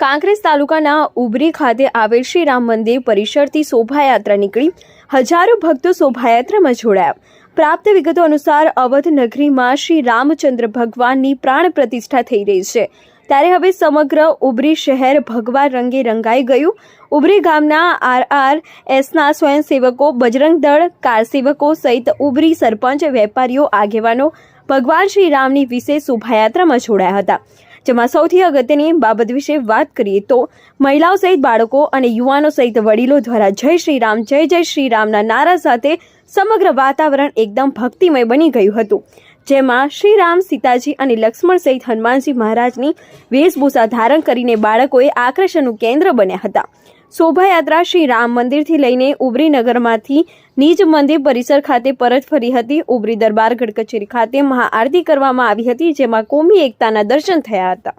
કાંકરેજ તાલુકાના ઉબરી ખાતે આવેલ શ્રી રામ મંદિર પરિસરથી શોભાયાત્રા નીકળી. હજારો ભક્તો શોભાયાત્રામાં જોડાયા. પ્રાપ્ત વિગતો અનુસાર અવધ નગરીમાં શ્રી રામચંદ્ર ભગવાનની પ્રાણ પ્રતિષ્ઠા થઈ રહી છે. ત્યારે હવે સમગ્ર ઉબરી શહેર ભગવા રંગે રંગાઈ ગયું. ઉબરી ગામના આર આર એસના સ્વયંસેવકો, બજરંગ દળ કાર સેવકો સહિત ઉબરી સરપંચ, વેપારીઓ, આગેવાનો ભગવાન શ્રી રામની વિશેષ શોભાયાત્રામાં જોડાયા હતા. જેમાં સૌથી અગત્યની બાબત વિશે વાત કરીએ તો મહિલાઓ સહિત બાળકો અને યુવાનો સહિત વડીલો દ્વારા જય શ્રી રામ, જય જય શ્રી રામના નારા સાથે સમગ્ર વાતાવરણ એકદમ ભક્તિમય બની ગયું હતું. જેમાં શ્રી રામ, સીતાજી અને લક્ષ્મણ સહિત હનુમાનજી મહારાજની વેશભૂષા ધારણ કરીને બાળકોએ આકર્ષણનું કેન્દ્ર બન્યા હતા. શોભાયાત્રા શ્રી રામ મંદિરથી લઈને ઉબરી નગરમાંથી નિજ મંદિર પરિસર ખાતે પરત ફરી હતી. ઉબરી દરબારગઢ કચેરી ખાતે મહાઆરતી કરવામાં આવી હતી, જેમાં કોમી એકતાના દર્શન થયા હતા.